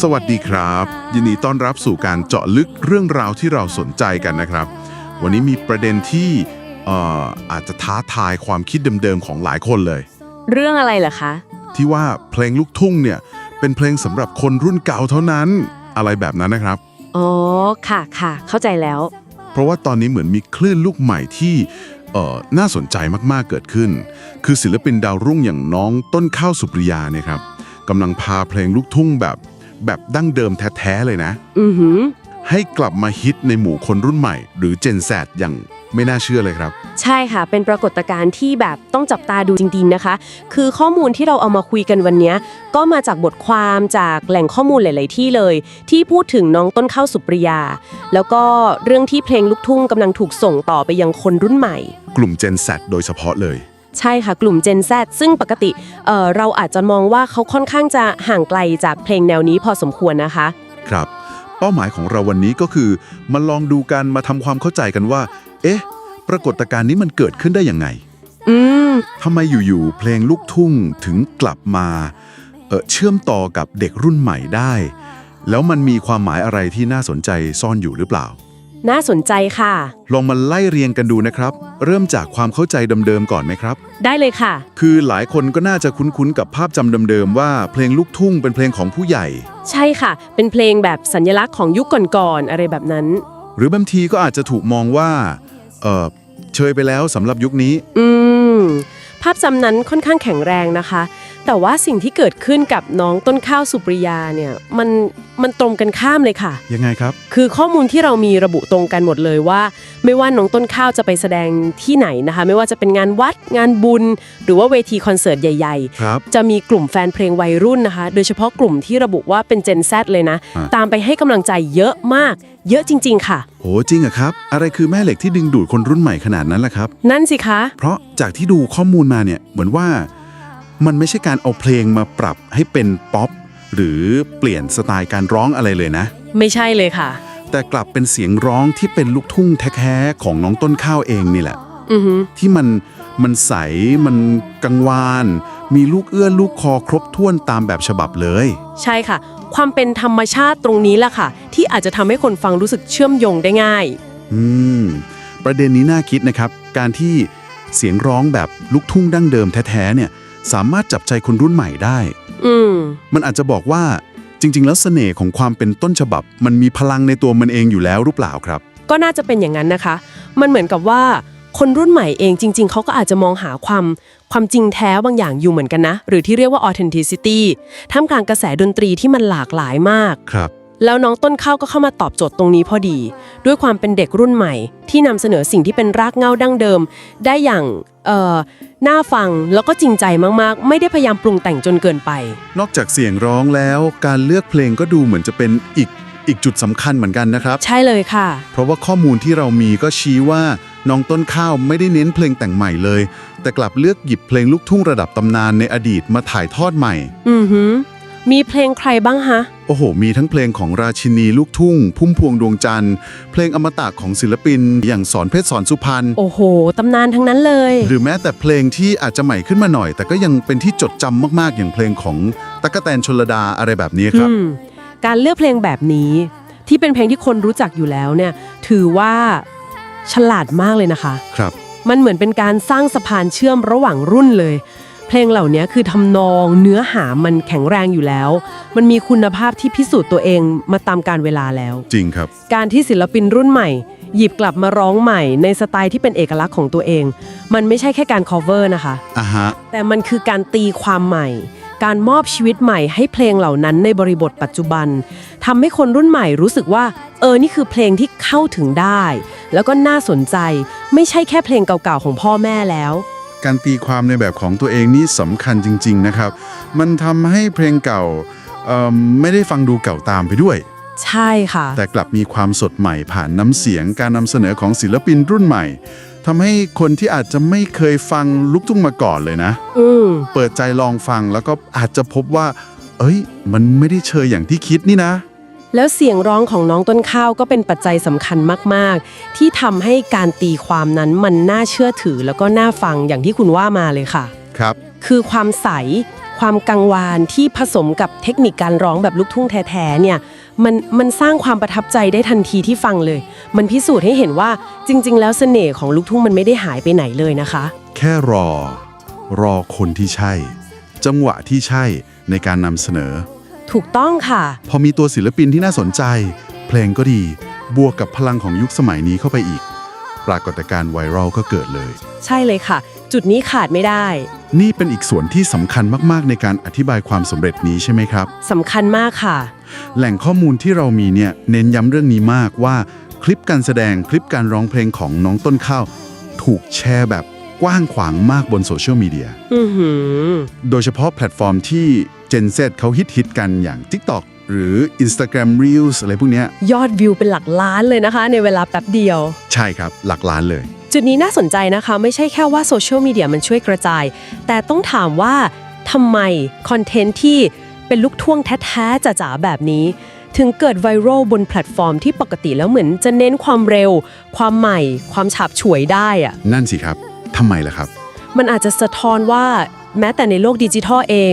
สวัสดีครับ ยินดีต้อนรับสู่การเจาะลึกเรื่องราวที่เราสนใจกันนะครับ วันนี้มีประเด็นที่เอ่ออาจจะท้าทายความคิดเดิมๆของหลายคนเลย เรื่องอะไรเหรอคะ ที่ว่าเพลงลูกทุ่งเนี่ยเป็นเพลงสำหรับคนรุ่นเก่าเท่านั้นอะไรแบบนั้นนะครับ อ๋อ ค่ะค่ะ เข้าใจแล้ว เพราะว่าตอนนี้เหมือนมีคลื่นลูกใหม่ที่เอ่อน่าสนใจมากๆเกิดขึ้น คือศิลปินดาวรุ่งอย่างน้องต้นข้าวสุปริยาเนี่ยครับกำลังพาเพลงลูกทุ่งแบบ แบบดั้งเดิมแท้ ๆ เลยนะ อือหือ ให้กลับมาฮิตในหมู่คนรุ่นใหม่ หรือ Gen Z อย่างไม่น่าเชื่อเลยครับ ใช่ค่ะ เป็นปรากฏการณ์ที่แบบต้องจับตาดูจริงๆนะคะ คือข้อมูลที่เราเอามาคุยกันวันเนี้ย ก็มาจากบทความจากแหล่งข้อมูลหลาย ๆ ที่เลย ที่พูดถึงน้องต้นข้าวสุปริยา แล้วก็เรื่องที่เพลงลูกทุ่งกำลังถูกส่งต่อไปยังคนรุ่นใหม่ กลุ่ม Gen Z โดยเฉพาะเลย ใช่ค่ะ กลุ่ม Gen Z ซึ่งปกติเอ่อเราอาจจะมองว่าเขาค่อนข้างจะห่างไกลจากเพลงแนวนี้พอสมควรนะคะ ครับ เป้าหมายของเราวันนี้ก็คือมาลองดูกันมาทำความเข้าใจกันว่า เอ๊ะ ปรากฏการณ์นี้มันเกิดขึ้นได้ยังไงอืม ทำไมอยู่ๆเพลงลูกทุ่งถึงกลับมาเออเชื่อมต่อกับเด็กรุ่นใหม่ได้ แล้วมันมีความหมายอะไรที่น่าสนใจซ่อนอยู่หรือเปล่า น่าสนใจค่ะ ลองมาไล่เรียงกันดูนะครับ เริ่มจากความเข้าใจเดิมๆก่อนไหมครับ ได้เลยค่ะ คือหลายคนก็น่าจะคุ้นๆกับภาพจำเดิมๆว่าเพลงลูกทุ่งเป็นเพลงของผู้ใหญ่ ใช่ค่ะ เป็นเพลงแบบสัญลักษณ์ของยุคก่อนๆอะไรแบบนั้น หรือบางทีก็อาจจะถูกมองว่าเออเชยไปแล้วสำหรับยุคนี้ อืม ภาพจำนั้นค่อนข้างแข็งแรงนะคะ แต่ว่าสิ่งที่เกิดขึ้นกับน้องต้นข้าวสุปริยาเนี่ย มัน มันตรงกันข้ามเลยค่ะ ยังไงครับ คือข้อมูลที่เรามีระบุตรงกันหมดเลยว่า ไม่ว่าน้องต้นข้าวจะไปแสดงที่ไหนนะคะ ไม่ว่าจะเป็นงานวัดงานบุญ หรือว่าเวทีคอนเสิร์ตใหญ่ครับ ๆ จะมีกลุ่มแฟนเพลงวัยรุ่นนะคะ โดยเฉพาะกลุ่มที่ระบุว่าเป็น Gen Z เลยนะ อ่า ตามไปให้กำลังใจเยอะมาก เยอะจริง ๆ ค่ะ โหจริงอะครับ อะไรคือแม่เหล็กที่ดึงดูดคนรุ่นใหม่ขนาดนั้นล่ะครับ นั่นสิคะ เพราะจากที่ดูข้อมูลมาเนี่ยเหมือนว่า มันไม่ใช่การเอาเพลงมาปรับให้เป็นป๊อป หรือเปลี่ยนสไตล์การร้องอะไรเลยนะ ไม่ใช่เลยค่ะ แต่กลับเป็นเสียงร้องที่เป็นลูกทุ่งแท้ๆของน้องต้นข้าวเองนี่แหละ อือหือที่มันมันใสมันกังวาน มีลูกเอื้อนลูกคอครบถ้วนตามแบบฉบับเลย ใช่ค่ะ ความเป็นธรรมชาติตรงนี้แหละค่ะ ที่อาจจะทำให้คนฟังรู้สึกเชื่อมโยงได้ง่าย อืม ประเด็นนี้น่าคิดนะครับ การที่เสียงร้องแบบลูกทุ่งดั้งเดิมแท้ๆเนี่ย สามารถจับใจคนรุ่นใหม่ได้ อืม มันอาจจะบอกว่าจริง ๆ แล้วเสน่ห์ของความเป็นต้นฉบับ มันมีพลังในตัวมันเองอยู่แล้วหรือเปล่าครับ ก็น่าจะเป็นอย่างนั้นนะคะ มันเหมือนกับว่าคนรุ่นใหม่เองจริง ๆ เขาก็อาจจะมองหาความความจริงแท้บางอย่างอยู่เหมือนกันนะ หรือที่เรียกว่า authenticity ท่ามกลางกระแสดนตรีที่มันหลากหลายมาก ครับ แล้วน้องต้นข้าวก็เข้ามาตอบโจทย์ตรงนี้พอดี ด้วยความเป็นเด็กรุ่นใหม่ ที่นำเสนอสิ่งที่เป็นรากเหง้าดั้งเดิม ได้อย่างเอ่อน่าฟังแล้วก็จริงใจมากๆ ไม่ได้พยายามปรุงแต่งจนเกินไป นอกจากเสียงร้องแล้ว การเลือกเพลงก็ดูเหมือนจะเป็นอีกอีกจุดสำคัญเหมือนกันนะครับ ใช่เลยค่ะ เพราะว่าข้อมูลที่เรามีก็ชี้ว่าน้องต้นข้าวไม่ได้เน้นเพลงแต่งใหม่เลย แต่กลับเลือกหยิบเพลงลูกทุ่งระดับตำนานในอดีตมาถ่ายทอดใหม่ อือหือ มีเพลงใครบ้างฮะ โอ้โห มีทั้งเพลงของราชินีลูกทุ่ง พุ่มพวงดวงจันทร์ เพลงอมตะของศิลปิน อย่างสอนเพชรสอนสุพรรณ โอ้โห ตำนานทั้งนั้นเลย หรือแม้แต่เพลงที่อาจจะใหม่ขึ้นมาหน่อย แต่ก็ยังเป็นที่จดจำมากๆ อย่างเพลงของตั๊กแตนชลดาอะไรแบบนี้ครับ อืม การเลือกเพลงแบบนี้ ที่เป็นเพลงที่คนรู้จักอยู่แล้วเนี่ย ถือว่าฉลาดมากเลยนะคะ ครับ มันเหมือนเป็นการสร้างสะพานเชื่อมระหว่างรุ่นเลย เพลงเหล่านี้คือทำนองเนื้อหามันแข็งแรงอยู่แล้ว มันมีคุณภาพที่พิสูจน์ตัวเองมาตามการเวลาแล้ว จริงครับ การที่ศิลปินรุ่นใหม่ หยิบกลับมาร้องใหม่ ในสไตล์ที่เป็นเอกลักษณ์ของตัวเอง มันไม่ใช่แค่การ cover นะคะ อะฮะ แต่มันคือการตีความใหม่ การมอบชีวิตใหม่ให้เพลงเหล่านั้นในบริบทปัจจุบันทำให้คนรุ่นใหม่รู้สึกว่า เออนี่คือเพลงที่เข้าถึงได้ แล้วก็น่าสนใจ ไม่ใช่แค่เพลงเก่าๆของพ่อแม่แล้ว การตีความในแบบของตัวเองนี่สำคัญจริง ๆนะครับ มันทำให้เพลงเก่าเอิ่มไม่ได้ฟังดูเก่าตามไปด้วย ใช่ค่ะ แต่กลับมีความสดใหม่ผ่านน้ำเสียงการนำเสนอของศิลปินรุ่นใหม่ทำให้คนที่อาจจะไม่เคยฟังลูกทุ่งมาก่อนเลยนะอืมเปิดใจลองฟังแล้วก็อาจจะพบว่า เอ้ย มันไม่ได้เชยอย่างที่คิดนี่นะ แล้วเสียงร้องของน้องต้นข้าวก็เป็นปัจจัยสำคัญมาก ๆ ที่ทำให้การตีความนั้นมันน่าเชื่อถือแล้วก็น่าฟังอย่างที่คุณว่ามาเลยค่ะ ครับ คือความใส ความกังวานที่ผสมกับเทคนิคการร้องแบบลูกทุ่งแท้ๆเนี่ยมันมันสร้างความประทับใจได้ทันทีที่ฟังเลย มันพิสูจน์ให้เห็นว่าจริง ๆ แล้วเสน่ห์ของลูกทุ่งมันไม่ได้หายไปไหนเลยนะคะ แค่รอ รอคนที่ใช่ จังหวะที่ใช่ในการนำเสนอ ถูกต้องค่ะ พอมีตัวศิลปินที่น่าสนใจ เพลงก็ดี บวกกับพลังของยุคสมัยนี้เข้าไปอีก ปรากฏการณ์ไวรัลก็เกิดเลย ใช่เลยค่ะ จุดนี้ขาดไม่ได้ นี่เป็นอีกส่วนที่สำคัญมากๆ ในการอธิบายความสำเร็จนี้ใช่ไหมครับ สำคัญมากค่ะ แหล่งข้อมูลที่เรามีเนี่ยเน้นย้ำเรื่องนี้มากว่า คลิปการแสดงคลิปการร้องเพลงของน้องต้นข้าวถูกแชร์แบบกว้างขวางมากบนโซเชียลมีเดีย อือหือ โดยเฉพาะแพลตฟอร์มที่ Gen Z เขาฮิตฮิตๆกันอย่าง TikTok หรือ Instagram Reels อะไรพวกเนี้ยยอดวิวเป็นหลักล้านเลยนะคะ ในเวลาแป๊บเดียว ใช่ครับหลักล้านเลย จุดนี้น่าสนใจนะคะ ไม่ใช่แค่ว่าโซเชียลมีเดียมันช่วยกระจาย แต่ต้องถามว่าทำไมคอนเทนต์ที่เป็นลูกท่วงแท้ๆจ๋าๆแบบนี้ ถึงเกิดไวรัลบนแพลตฟอร์มที่ปกติแล้วเหมือนจะเน้นความเร็ว ความใหม่ ความฉาบฉวยได้อะนั่นสิครับทำไมล่ะครับ มันอาจจะสะท้อนว่าแม้แต่ในโลกดิจิทัลเอง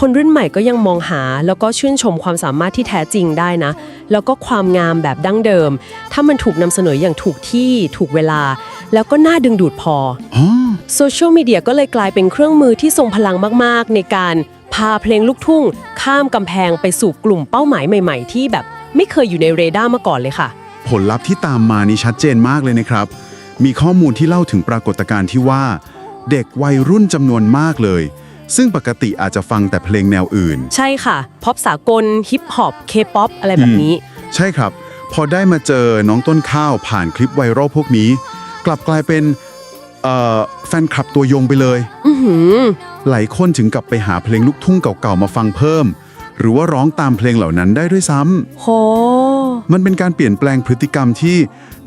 คนรุ่นใหม่ก็ยังมองหา แล้วก็ชื่นชมความสามารถที่แท้จริงได้นะ แล้วก็ความงามแบบดั้งเดิม ถ้ามันถูกนำเสนออย่างถูกที่ถูกเวลา แล้วก็น่าดึงดูดพออ๋อโซเชียลมีเดียก็เลยกลายเป็นเครื่องมือที่ทรงพลังมาก ๆ ในการพาเพลงลูกทุ่ง ข้ามกำแพงไปสู่กลุ่มเป้าหมายใหม่ ๆ ที่แบบไม่เคยอยู่ในเรดาร์มาก่อนเลยค่ะ ผลลัพธ์ที่ตามมานี่ชัดเจนมากเลยนะครับ มีข้อมูลที่เล่าถึงปรากฏการณ์ที่ว่า เด็กวัยรุ่นจำนวนมากเลย ซึ่งปกติอาจจะฟังแต่เพลงแนวอื่น ใช่ค่ะพ็อปสากลฮิปฮอปเคป๊อปอะไรแบบนี้ ใช่ครับ พอได้มาเจอน้องต้นข้าวผ่านคลิปไวรัลพวกนี้ กลับกลายเป็นเอ่อแฟนคลับตัวยงไปเลยอือหือหลายคนถึงกับไปหาเพลงลูกทุ่งเก่าๆมาฟังเพิ่ม หรือว่าร้องตามเพลงเหล่านั้นได้ด้วยซ้ำโหมันเป็นการเปลี่ยนแปลงพฤติกรรมที่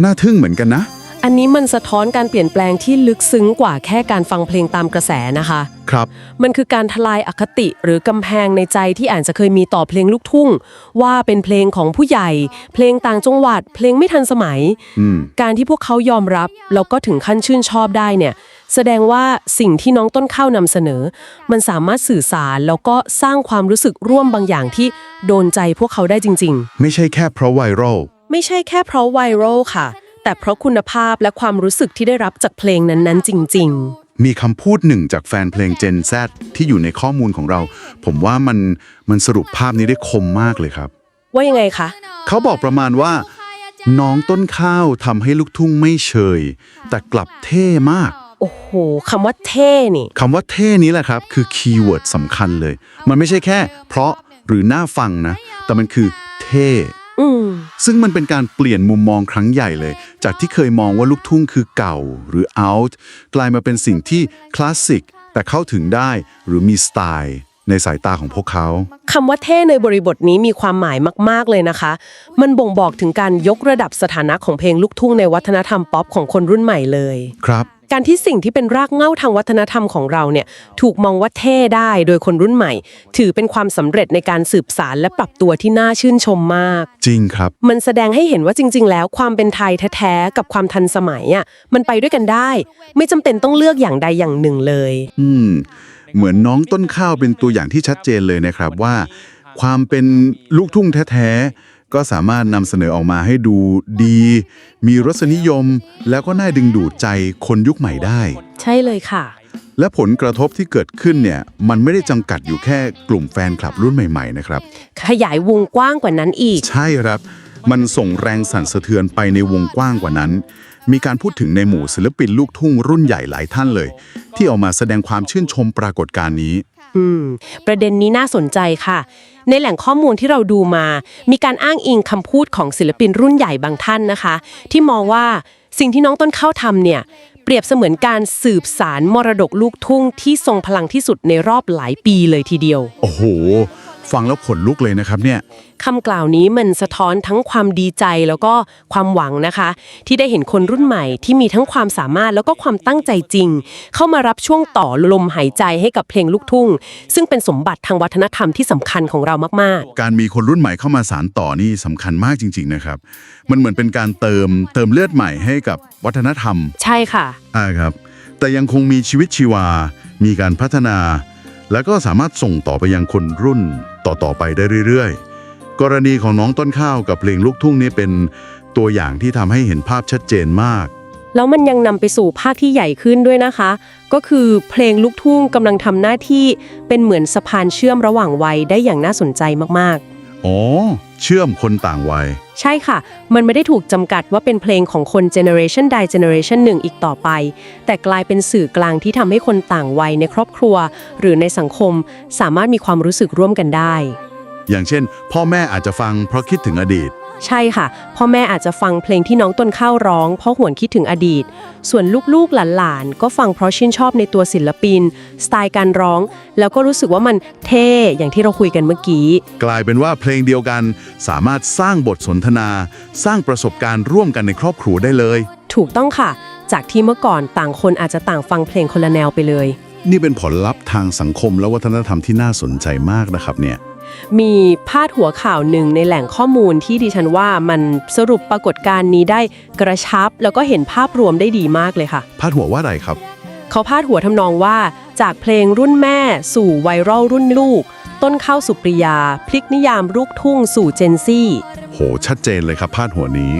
น่าทึ่งเหมือนกันนะ อันนี้มันสะท้อนการเปลี่ยนแปลงที่ลึกซึ้งกว่าแค่การฟังเพลงตามกระแสนะคะ ครับ มันคือการทลายอคติหรือกำแพงในใจที่อาจจะเคยมีต่อเพลงลูกทุ่ง ว่าเป็นเพลงของผู้ใหญ่ เพลงต่างจังหวัด เพลงไม่ทันสมัย อืม การที่พวกเขายอมรับ แล้วก็ถึงขั้นชื่นชอบได้เนี่ย แสดงว่าสิ่งที่น้องต้นข้าวนำเสนอ มันสามารถสื่อสารแล้วก็สร้างความรู้สึกร่วมบางอย่างที่โดนใจพวกเขาได้จริง ๆ ไม่ใช่แค่เพราะไวรัล ไม่ใช่แค่เพราะไวรัลค่ะ แต่เพราะคุณภาพและความรู้สึกที่ได้รับจากเพลงนั้นๆ จริงมีคำพูดหนึ่งจากแฟนเพลง Gen Z ที่อยู่ในข้อมูลของเรา ผมว่ามันมันสรุปภาพนี้ได้คมมากเลยครับๆว่ายังไงคะ เขาบอกประมาณว่า น้องต้นข้าวทำให้ลูกทุ่งไม่เชย แต่กลับเท่มากโอ้โหคำว่าเท่นี่ คำว่าเท่นี้แหละครับ คือคีย์เวิร์ดสำคัญเลย มันไม่ใช่แค่ เพราะหรือน่าฟังนะ แต่มันคือเท่อืม ซึ่งมันเป็นการเปลี่ยนมุมมองครั้งใหญ่เลย จากที่เคยมองว่าลูกทุ่งคือเก่าหรือ out กลายมาเป็นสิ่งที่คลาสสิกแต่เข้าถึงได้หรือมีสไตล์ในสายตาของพวกเขาคำว่าเท่ในบริบทนี้มีความหมายมาก ๆ เลยนะคะ มันบ่งบอกถึงการยกระดับสถานะของเพลงลูกทุ่งในวัฒนธรรมป๊อปของคนรุ่นใหม่เลย ครับ การที่สิ่งที่เป็นรากเหง้าทางวัฒนธรรมของเราเนี่ยถูกมองว่าเท่ได้โดยคนรุ่นใหม่ ถือเป็นความสำเร็จในการสืบสารและปรับตัวที่น่าชื่นชมมาก จริงครับ มันแสดงให้เห็นว่าจริง ๆ แล้วความเป็นไทยแท้ๆกับความทันสมัยอะมันไปด้วยกันได้ ไม่จำเป็นต้องเลือกอย่างใดอย่างหนึ่งเลย อืม เหมือนน้องต้นข้าวเป็นตัวอย่างที่ชัดเจนเลยนะครับว่า ความเป็นลูกทุ่งแท้ ๆ ก็สามารถนำเสนอออกมาให้ดูดี มีรสนิยม แล้วก็น่าดึงดูดใจคนยุคใหม่ได้ ใช่เลยค่ะ และผลกระทบที่เกิดขึ้นเนี่ยมันไม่ได้จำกัดอยู่แค่กลุ่มแฟนคลับรุ่นใหม่ ๆ นะครับ ขยายวงกว้างกว่านั้นอีก ใช่ครับ มันส่งแรงสั่นสะเทือนไปในวงกว้างกว่านั้น มีการพูดถึงในหมู่ศิลปินลูกทุ่งรุ่นใหญ่หลายท่านเลย ที่ออกมาแสดงความชื่นชมปรากฏการณ์นี้ อืม ประเด็นนี้น่าสนใจค่ะ ในแหล่งข้อมูลที่เราดูมา มีการอ้างอิงคำพูดของศิลปินรุ่นใหญ่บางท่านนะคะ ที่มองว่าสิ่งที่น้องต้นข้าวทำเนี่ย เปรียบเสมือนการสืบสารมรดกลูกทุ่งที่ทรงพลังที่สุดในรอบหลายปีเลยทีเดียว โอ้โห ฟังแล้วขนลุกเลยนะครับเนี่ย คำกล่าวนี้มันสะท้อนทั้งความดีใจแล้วก็ความหวังนะคะ ที่ได้เห็นคนรุ่นใหม่ที่มีทั้งความสามารถแล้วก็ความตั้งใจจริง เข้ามารับช่วงต่อลมหายใจให้กับเพลงลูกทุ่ง ซึ่งเป็นสมบัติทางวัฒนธรรมที่สำคัญของเรามากการมีคนรุ่นใหม่เข้ามาสารต่อนี่สำคัญมากจริง ๆ นะครับ มันเหมือนเป็นการเติมเติมเลือดใหม่ให้กับวัฒนธรรมๆ ใช่ค่ะ อ่าครับ แต่ยังคงมีชีวิตชีวา มีการพัฒนา แล้วก็สามารถส่งต่อไปยังคนรุ่น ต่อ ๆ ไปได้เรื่อย ๆ กรณีของน้องต้นข้าวกับเพลงลูกทุ่งนี้เป็นตัวอย่างที่ทำให้เห็นภาพชัดเจนมาก แล้วมันยังนำไปสู่ภาคที่ใหญ่ขึ้นด้วยนะคะ ก็คือเพลงลูกทุ่งกำลังทำหน้าที่เป็นเหมือนสะพานเชื่อมระหว่างวัยได้อย่างน่าสนใจมาก อ๋อ เชื่อมคนต่างวัยๆใช่ค่ะ มันไม่ได้ถูกจำกัดว่าเป็นเพลงของคนเจเนอเรชันใดเจเนอเรชันหนึ่งอีกต่อไป แต่กลายเป็นสื่อกลางที่ทำให้คนต่างวัยในครอบครัว หรือในสังคมสามารถมีความรู้สึกร่วมกันได้ อย่างเช่น พ่อแม่อาจจะฟังเพราะคิดถึงอดีต ใช่ค่ะ พ่อแม่อาจจะฟังเพลงที่น้องต้นข้าวร้อง เพราะหวนคิดถึงอดีต ส่วนลูกๆหลานๆก็ฟังเพราะชื่นชอบในตัวศิลปิน สไตล์การร้อง แล้วก็รู้สึกว่ามันเท่อย่างที่เราคุยกันเมื่อกี้ กลายเป็นว่าเพลงเดียวกัน สามารถสร้างบทสนทนา สร้างประสบการณ์ร่วมกันในครอบครัวได้เลย ถูกต้องค่ะ จากที่เมื่อก่อนต่างคนอาจจะต่างฟังเพลงคนละแนวไปเลย นี่เป็นผลลัพธ์ทางสังคมและวัฒนธรรมที่น่าสนใจมากนะครับเนี่ย มีพาดหัวข่าวหนึ่งในแหล่งข้อมูลที่ดิฉันว่ามันสรุปปรากฏการณ์นี้ได้กระชับ แล้วก็เห็นภาพรวมได้ดีมากเลยค่ะ พาดหัวว่าอะไรครับ เขาพาดหัวทำนองว่า จากเพลงรุ่นแม่สู่ไวรัลรุ่นลูก ต้นข้าวสุปริยา พลิกนิยามลูกทุ่งสู่เจนซี่ โห ชัดเจนเลยครับพาดหัวนี้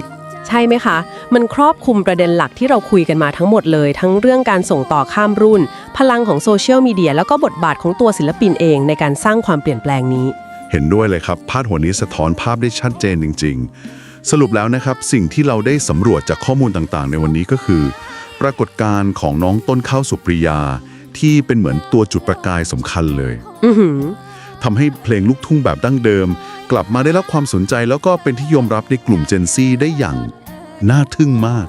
ใช่ไหมคะ มันครอบคลุมประเด็นหลักที่เราคุยกันมาทั้งหมดเลย ทั้งเรื่องการส่งต่อข้ามรุ่น พลังของโซเชียลมีเดียแล้วก็บทบาทของตัวศิลปินเองในการสร้างความเปลี่ยนแปลงนี้ เห็นด้วยเลยครับ พาดหัวนี้สะท้อนภาพได้ชัดเจนจริง ๆ สรุปแล้วนะครับ สิ่งที่เราได้สำรวจจากข้อมูลต่างๆ ในวันนี้ก็คือ ปรากฏการณ์ของน้องต้นข้าวสุปริยา ที่เป็นเหมือนตัวจุดประกายสำคัญเลยอือหือทำให้เพลงลูกทุ่งแบบดั้งเดิม กลับมาได้รับความสนใจแล้วก็เป็นที่ยอมรับในกลุ่มเจนซีได้อย่าง น่าทึ่งมาก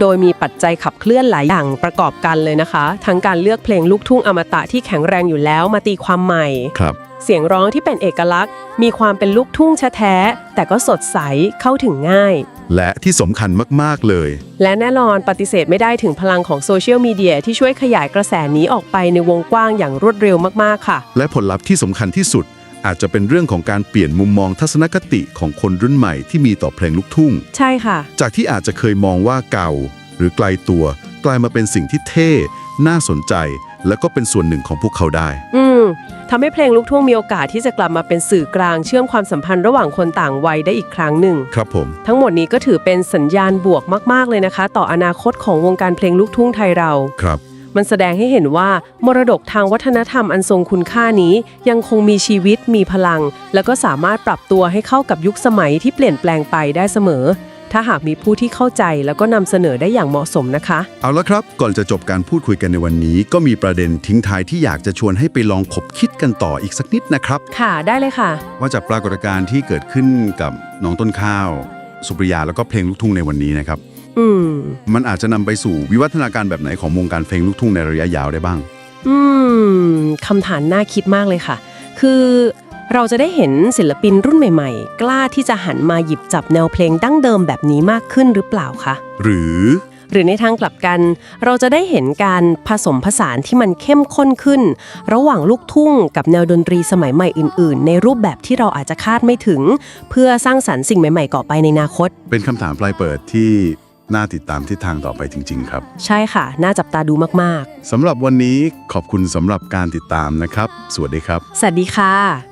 โดยมีปัจจัยขับเคลื่อนหลายอย่างประกอบกันเลยนะคะ ทั้งการเลือกเพลงลูกทุ่งอมตะที่แข็งแรงอยู่แล้วมาตีความใหม่ ครับ เสียงร้องที่เป็นเอกลักษณ์ มีความเป็นลูกทุ่งแท้ๆแต่ก็สดใสเข้าถึงง่าย และที่สำคัญมากๆเลย และแน่นอนปฏิเสธไม่ได้ถึงพลังของโซเชียลมีเดียที่ช่วยขยายกระแสนี้ออกไปในวงกว้างอย่างรวดเร็วมากๆค่ะ และผลลัพธ์ที่สำคัญที่สุด อาจจะเป็นเรื่องของการเปลี่ยนมุมมองทัศนคติของคนรุ่นใหม่ที่มีต่อเพลงลูกทุ่ง ใช่ค่ะ จากที่อาจจะเคยมองว่าเก่า หรือไกลตัว กลายมาเป็นสิ่งที่เท่ น่าสนใจ และก็เป็นส่วนหนึ่งของพวกเขาได้ อืมทำให้เพลงลูกทุ่งมีโอกาสที่จะกลับมาเป็นสื่อกลางเชื่อมความสัมพันธ์ระหว่างคนต่างวัยได้อีกครั้งหนึ่ง ครับผม ทั้งหมดนี้ก็ถือเป็นสัญญาณบวกมาก ๆ เลยนะคะ ต่ออนาคตของวงการเพลงลูกทุ่งไทยเรา ครับ มันแสดงให้เห็นว่า มรดกทางวัฒนธรรมอันทรงคุณค่านี้ ยังคงมีชีวิตมีพลัง แล้วก็สามารถปรับตัวให้เข้ากับยุคสมัยที่เปลี่ยนแปลงไปได้เสมอ ถ้าหากมีผู้ที่เข้าใจแล้วก็นำเสนอได้อย่างเหมาะสมนะคะ เอาละครับ ก่อนจะจบการพูดคุยกันในวันนี้ ก็มีประเด็นทิ้งท้ายที่อยากจะชวนให้ไปลองขบคิดกันต่ออีกสักนิดนะครับ ค่ะได้เลยค่ะ ว่าจากปรากฏการณ์ที่เกิดขึ้นกับน้องต้นข้าว สุปริยาแล้วก็เพลงลูกทุ่งในวันนี้นะครับ อืม มันอาจจะนำไปสู่วิวัฒนาการแบบไหนของวงการเพลงลูกทุ่งในระยะยาวได้บ้าง อืมคำถามน่าคิดมากเลยค่ะ คือเราจะได้เห็นศิลปินรุ่นใหม่ๆ กล้าที่จะหันมาหยิบจับแนวเพลงดั้งเดิมแบบนี้มากขึ้นหรือเปล่าคะ หรือหรือในทางกลับกัน เราจะได้เห็นการผสมผสานที่มันเข้มข้นขึ้น ระหว่างลูกทุ่งกับแนวดนตรีสมัยใหม่อื่น ๆ ในรูปแบบที่เราอาจจะคาดไม่ถึง เพื่อสร้างสรรค์สิ่งใหม่ๆต่อไปในอนาคต เป็นคำถามปลายเปิดที่ น่าติดตามทิศทางต่อไปจริง ๆ ครับ ใช่ค่ะ น่าจับตาดูมากสำหรับวันนี้ขอบคุณสำหรับการติดตามนะครับ สวัสดีครับ ๆ สวัสดีค่ะ